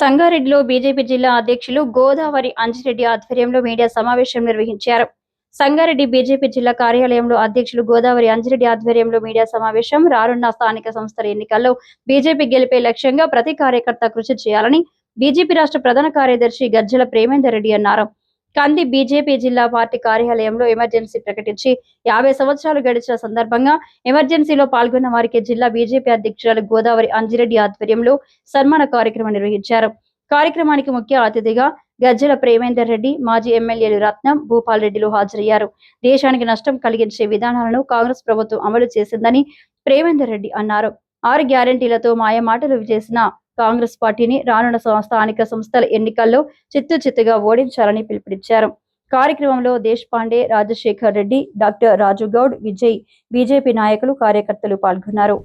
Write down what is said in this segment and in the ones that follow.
సంగారెడ్డిలో బీజేపీ జిల్లా అధ్యక్షులు గోదావరి అంజిరెడ్డి ఆధ్వర్యంలో మీడియా సమావేశం నిర్వహించారు. సంగారెడ్డి బీజేపీ జిల్లా కార్యాలయంలో అధ్యక్షులు గోదావరి అంజిరెడ్డి ఆధ్వర్యంలో మీడియా సమావేశం రానున్న స్థానిక సంస్థల ఎన్నికల్లో బీజేపీ గెలిపే లక్ష్యంగా ప్రతి కార్యకర్త కృషి చేయాలని బీజేపీ రాష్ట్ర ప్రధాన కార్యదర్శి గజ్జల ప్రేమేందర్ రెడ్డి అన్నారు. కంది బీజేపీ జిల్లా పార్టీ కార్యాలయంలో ఎమర్జెన్సీ ప్రకటించి యాభై సంవత్సరాలు గడిచిన సందర్భంగా ఎమర్జెన్సీలో పాల్గొన్న వారికి జిల్లా బీజేపీ అధ్యక్షురాలు గోదావరి అంజిరెడ్డి ఆధ్వర్యంలో సన్మాన కార్యక్రమం నిర్వహించారు. కార్యక్రమానికి ముఖ్య అతిథిగా గజ్జల ప్రేమేందర్ రెడ్డి మాజీ ఎమ్మెల్యేలు రత్నం భూపాల్ రెడ్డిలు హాజరయ్యారు. దేశానికి నష్టం కలిగించే విధానాలను కాంగ్రెస్ ప్రభుత్వం అమలు చేసిందని ప్రేమేందర్ రెడ్డి అన్నారు. ఆరు గ్యారంటీలతో మాయ మాటలు చేసిన కాంగ్రెస్ పార్టీని రానున్న సం- స్థానిక సంస్థల ఎన్నికల్లో చిత్తు చిత్తుగా ఓడించాలని పిలుపునిచ్చారు. కార్యక్రమంలో దేశ్ పాండే రాజశేఖర్ రెడ్డి డాక్టర్ రాజు గౌడ్ విజయ్ బీజేపీ నాయకులు కార్యకర్తలు పాల్గొన్నారు.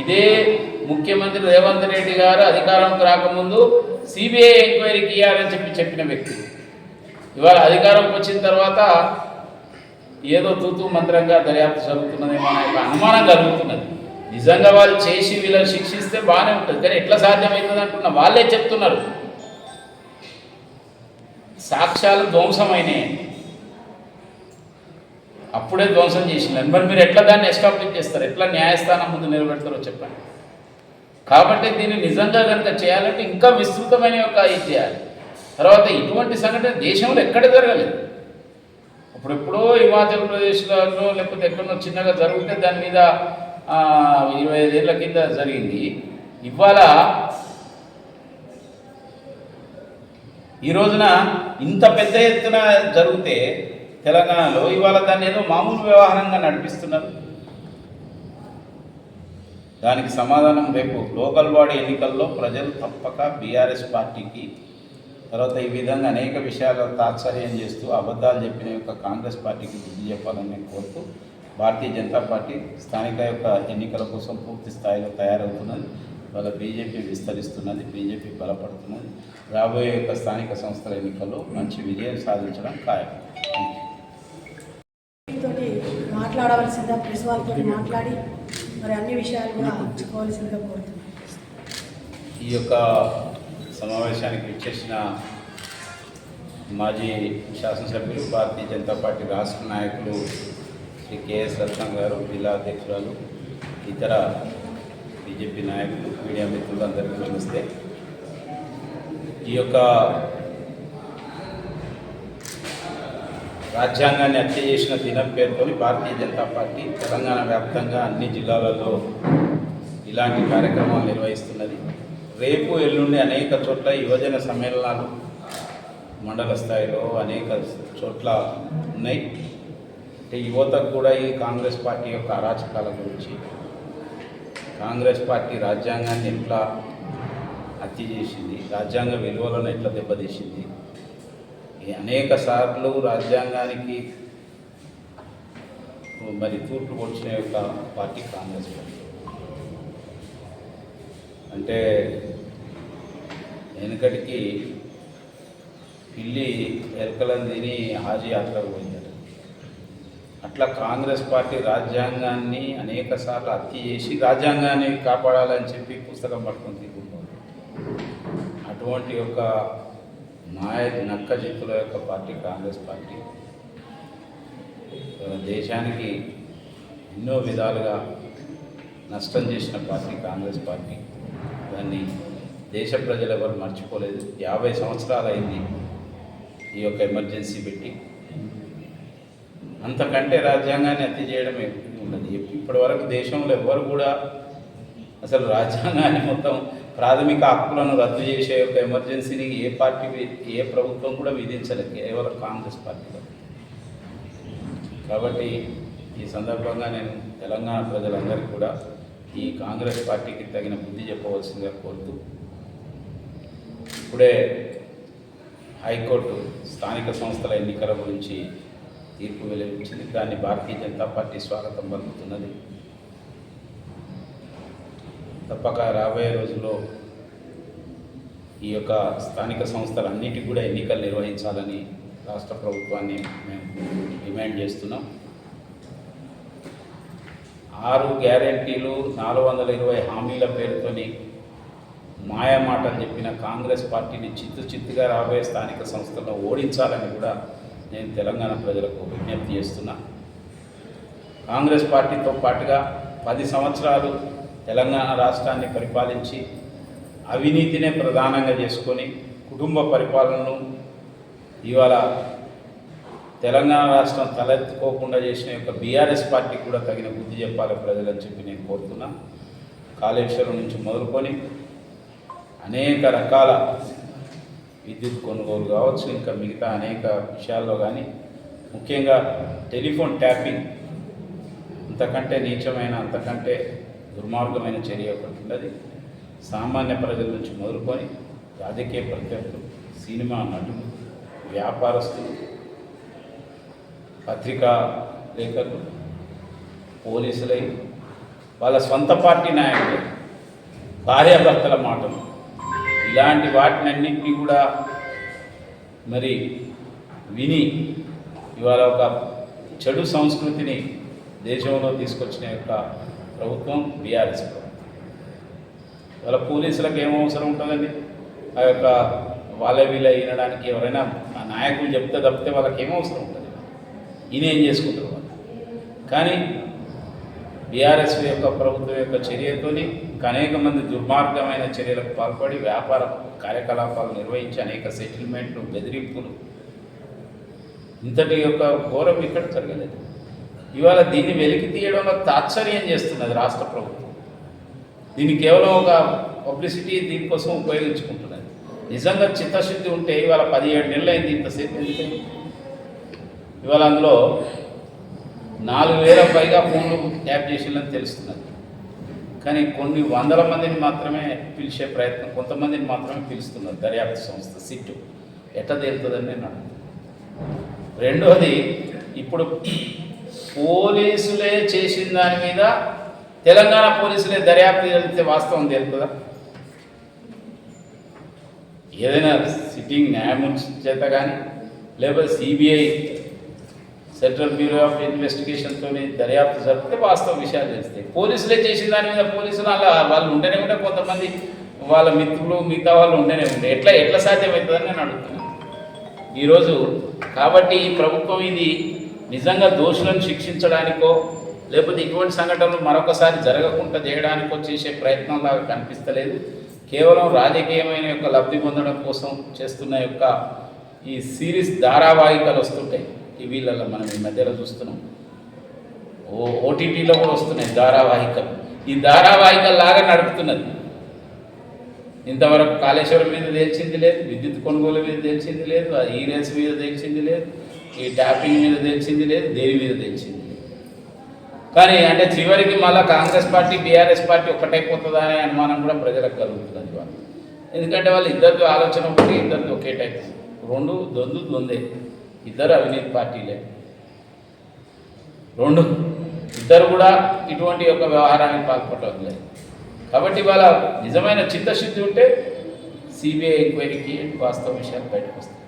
ఇదే ముఖ్యమంత్రి రేవంత్ రెడ్డి గారు అధికారంకి రాకముందు సిబిఐ ఎంక్వైరీ గీయాలని చెప్పి చెప్పిన వ్యక్తి. ఇవాళ అధికారంకి వచ్చిన తర్వాత ఏదో తూతూ మంత్రంగా దర్యాప్తు జరుగుతున్నదేమో అనే అనుమానం కలుగుతున్నది. నిజంగా వాళ్ళు చేసి వీళ్ళని శిక్షిస్తే బాగానే ఉంటుంది. కానీ ఎట్లా సాధ్యమవుతుంది అనుకున్న వాళ్ళే చెప్తున్నారు. సాక్ష్యాలు ధ్వంసమైనాయి అప్పుడే ధ్వంసం చేసినారు మరి మీరు ఎట్లా దాన్ని ఎస్టాబ్లిష్ చేస్తారు? ఎట్లా న్యాయస్థానం ముందు నిలబెడతారో చెప్పండి. కాబట్టి దీన్ని నిజంగా కనుక చేయాలంటే ఇంకా విస్తృతమైన ఒక ఇది చేయాలి. తర్వాత ఇటువంటి సంఘటన దేశంలో ఎక్కడ జరగలేదు. అప్పుడెప్పుడో హిమాచల్ ప్రదేశ్లో లేకపోతే ఎక్కడో చిన్నగా జరిగితే దాని మీద ఇరవై ఐదేళ్ళ కింద జరిగింది. ఇవాళ ఈ రోజున ఇంత పెద్ద ఎత్తున జరిగితే తెలంగాణలో ఇవాళ దాన్ని ఏదో మామూలు వ్యవహారంగా నడిపిస్తున్నారు. దానికి సమాధానం రేపు లోకల్ బాడీ ఎన్నికల్లో ప్రజలు తప్పక బీఆర్ఎస్ పార్టీకి తర్వాత ఈ విధంగా అనేక విషయాలు తాత్సర్యం చేస్తూ అబద్ధాలు చెప్పిన యొక్క కాంగ్రెస్ పార్టీకి బుద్ధి చెప్పాలని నేను కోరుతూ భారతీయ జనతా పార్టీ స్థానిక యొక్క ఎన్నికల కోసం పూర్తి స్థాయిలో తయారవుతున్నది. వాళ్ళ బీజేపీ విస్తరిస్తున్నది బీజేపీ బలపడుతున్నది. రాబోయే యొక్క స్థానిక సంస్థల ఎన్నికల్లో మంచి విజయం సాధించడం ఖాయం. మాట్లాడవలసిందిగా ప్రెస్ వాళ్ళతో మాట్లాడి మరి అన్ని విషయాలు కూడా పంచుకోవాల్సిందిగా కోరుతున్నాను. ఈ యొక్క సమావేశానికి ఇచ్చేసిన మాజీ శాసనసభ్యులు భారతీయ జనతా పార్టీ రాష్ట్ర నాయకులు శ్రీ కెఎస్ రత్నం గారు జిల్లా అధ్యక్షురాలు ఇతర బీజేపీ నాయకులు మీడియా మిత్రులు అందరికీ నమస్తే. ఈ యొక్క రాజ్యాంగాన్ని హత్య చేసిన దినం పేరుతోని భారతీయ జనతా పార్టీ తెలంగాణ వ్యాప్తంగా అన్ని జిల్లాలలో ఇలాంటి కార్యక్రమాలు నిర్వహిస్తున్నది. రేపు ఎల్లుండి అనేక చోట్ల యువజన సమ్మేళనాలు మండల స్థాయిలో అనేక చోట్ల ఉన్నాయి. అంటే యువతకు కూడా ఈ కాంగ్రెస్ పార్టీ యొక్క అరాచకాల గురించి కాంగ్రెస్ పార్టీ రాజ్యాంగాన్ని ఎట్లా హత్య చేసింది రాజ్యాంగ విలువలను ఎట్లా దెబ్బతీసింది అనేక సార్లు రాజ్యాంగానికి మరి తూర్పు పొడిచిన యొక్క పార్టీ కాంగ్రెస్ పార్టీ. అంటే వెనుకటికి పిల్లి ఎలకలను తిని హాజీ యాత్రకు అట్లా కాంగ్రెస్ పార్టీ రాజ్యాంగాన్ని అనేక సార్లు హత్య చేసి రాజ్యాంగాన్ని కాపాడాలని చెప్పి పుస్తకం పట్టుకొని తిరుగుతుంది అటువంటి యొక్క నాయ నక్క జిత్తుల యొక్క పార్టీ కాంగ్రెస్ పార్టీ. దేశానికి ఎన్నో విధాలుగా నష్టం చేసిన పార్టీ కాంగ్రెస్ పార్టీ. దాన్ని దేశ ప్రజలు ఎవరు మర్చిపోలేదు. యాభై సంవత్సరాలు అయింది ఈ యొక్క ఎమర్జెన్సీ పెట్టి. అంతకంటే రాజ్యాంగాన్ని అతి చేయడం ఉండదు. ఇప్పటి వరకు దేశంలో ఎవ్వరు కూడా అసలు రాజ్యాంగాన్ని మొత్తం ప్రాథమిక హక్కులను రద్దు చేసే యొక్క ఎమర్జెన్సీని ఏ పార్టీ ఏ ప్రభుత్వం కూడా విధించలేదు కేవలం కాంగ్రెస్ పార్టీలో కాబట్టి ఈ సందర్భంగా నేను తెలంగాణ ప్రజలందరికీ కూడా ఈ కాంగ్రెస్ పార్టీకి తగిన బుద్ధి చెప్పవలసిందిగా కోరుతూ ఇప్పుడే హైకోర్టు స్థానిక సంస్థల ఎన్నికల గురించి తీర్పు వెలువరించింది. దాన్ని భారతీయ జనతా పార్టీ స్వాగతం పలుకుతున్నది. తప్పక రాబోయే రోజుల్లో ఈ యొక్క స్థానిక సంస్థలన్నిటికీ కూడా ఎన్నికలు నిర్వహించాలని రాష్ట్ర ప్రభుత్వాన్ని మేము డిమాండ్ చేస్తున్నాం. ఆరు గ్యారంటీలు నాలుగు వందల ఇరవై హామీల పేరుతోని మాయమాటలు చెప్పిన కాంగ్రెస్ పార్టీని చిత్తు చిత్తుగా రాబోయే స్థానిక సంస్థల్లో ఓడించాలని కూడా నేను తెలంగాణ ప్రజలకు విజ్ఞప్తి చేస్తున్నా. కాంగ్రెస్ పార్టీతో పాటుగా పది సంవత్సరాలు తెలంగాణ రాష్ట్రాన్ని పరిపాలించి అవినీతినే ప్రధానంగా చేసుకొని కుటుంబ పరిపాలనను ఇవాళ తెలంగాణ రాష్ట్రం తలెత్తుకోకుండా చేసిన యొక్క బీఆర్ఎస్ పార్టీకి కూడా తగిన బుద్ధి చెప్పాలి ప్రజలని చెప్పి నేను కోరుతున్నా. కాళేశ్వరం నుంచి మొదలుకొని అనేక రకాల విద్యుత్ కొనుగోలు కావచ్చు ఇంకా మిగతా అనేక విషయాల్లో కానీ ముఖ్యంగా టెలిఫోన్ ట్యాపింగ్ అంతకంటే నీచమైన అంతకంటే దుర్మార్గమైన చర్య ఒకటి ఉన్నది సామాన్య ప్రజల నుంచి మొదలుకొని రాజకీయ ప్రత్యర్థులు సినిమా నటులు వ్యాపారస్తులు పత్రికా లేఖకులు పోలీసులై వాళ్ళ సొంత పార్టీ నాయకులు భార్యాభర్తల మాటలు. ఇలాంటి వాటినన్నింటినీ కూడా మరి విని ఇవాళ ఒక చెడు సంస్కృతిని దేశంలో తీసుకొచ్చిన యొక్క ప్రభుత్వం బీఆర్ఎస్ ప్రభుత్వం. వాళ్ళ పోలీసులకు ఏం అవసరం ఉంటుందండి? ఆ యొక్క వాళ్ళ వీళ్ళ వినడానికి ఎవరైనా ఆ నాయకులు చెప్తే తప్పితే వాళ్ళకి ఏం అవసరం ఉంటుంది? ఈయన ఏం చేసుకుంటారు వాళ్ళు? కానీ బీఆర్ఎస్ యొక్క ప్రభుత్వం యొక్క చర్యతోని అనేక మంది దుర్మార్గమైన చర్యలకు పాల్పడి వ్యాపార కార్యకలాపాలు నిర్వహించి అనేక సెటిల్మెంట్లు బెదిరింపులు. ఇంతటి యొక్క ఘోరం ఇక్కడ జరగలేదు. ఇవాళ దీన్ని వెలికి తీయడంలో తాత్సర్యం చేస్తున్నది రాష్ట్ర ప్రభుత్వం. దీన్ని కేవలం ఒక పబ్లిసిటీ దీనికోసం ఉపయోగించుకుంటున్నది. నిజంగా చిత్తశుద్ధి ఉంటే ఇవాళ పదిహేడు నెలలు అయింది ఇంతసేపు ఎందుకని? ఇవాళ అందులో నాలుగు వేల పైగా ఫోన్లు ట్యాప్ చేసిందని తెలుస్తున్నది. కానీ కొన్ని వందల మందిని మాత్రమే పిలిచే ప్రయత్నం కొంతమందిని మాత్రమే పిలుస్తున్నారు దర్యాప్తు సంస్థ సిట్టు. ఎట్లా తేలుతుందని నేను అడుగుతున్నాను ఇప్పుడు పోలీసులే చేసిన దాని మీద తెలంగాణ పోలీసులే దర్యాప్తు జరిగితే వాస్తవం తెలుపుదా ఏదైనా సిట్టింగ్ న్యాయమూర్తి చేత కానీ లేకపోతే సిబిఐ సెంట్రల్ బ్యూరో ఆఫ్ ఇన్వెస్టిగేషన్తో దర్యాప్తు జరిపితే వాస్తవ విషయాలు తెలుస్తాయి. పోలీసులే చేసిన దాని మీద పోలీసులు అలా వాళ్ళు ఉంటేనే ఉంటే కొంతమంది వాళ్ళ మిత్రులు మిగతా వాళ్ళు ఉంటేనే ఉంటాయి ఎట్లా ఎట్లా సాధ్యమవుతుందని నేను అడుగుతున్నాను ఈరోజు కాబట్టి ఈ ప్రభుత్వం ఇది నిజంగా దోషులను శిక్షించడానికో లేకపోతే ఇటువంటి సంఘటనలు మరొకసారి జరగకుండా చేయడానికో చేసే ప్రయత్నంలాగా కనిపిస్తలేదు. కేవలం రాజకీయమైన యొక్క లబ్ధి పొందడం కోసం చేస్తున్న యొక్క ఈ సిరీస్ ధారావాహికలు వస్తుంటాయి. టీవీలలో మనం ఈ మధ్యలో చూస్తున్నాం. ఓ ఓటీటీలో కూడా వస్తున్నాయి ధారావాహికలు. ఈ ధారావాహికల్లాగా నడుపుతున్నది. ఇంతవరకు కాళేశ్వరం మీద తేల్చింది లేదు విద్యుత్ కొనుగోలు మీద తేల్చింది లేదు ఆ ఈ రేస్ మీద తేల్చింది లేదు. ఈ ట్యాపింగ్ మీద తెచ్చింది లేదు దేని మీద తెచ్చింది? కానీ అంటే చివరికి మళ్ళీ కాంగ్రెస్ పార్టీ బీఆర్ఎస్ పార్టీ ఒక్కటైపోతుందా అనే అనుమానం కూడా ప్రజలకు కలుగుతుంది వాళ్ళు. ఎందుకంటే వాళ్ళు ఇద్దరితో ఆలోచన ఒకటి ఇద్దరితో ఒకే టైప్. రెండు దొందు దొందే. ఇద్దరు అవినీతి పార్టీలే. రెండు ఇద్దరు కూడా ఇటువంటి యొక్క వ్యవహారానికి పాల్పడటం లేదు కాబట్టి వాళ్ళ నిజమైన చిత్తశుద్ధి ఉంటే సిబిఐ ఎంక్వైరీకి వాస్తవ విషయాలు బయటకు వస్తాయి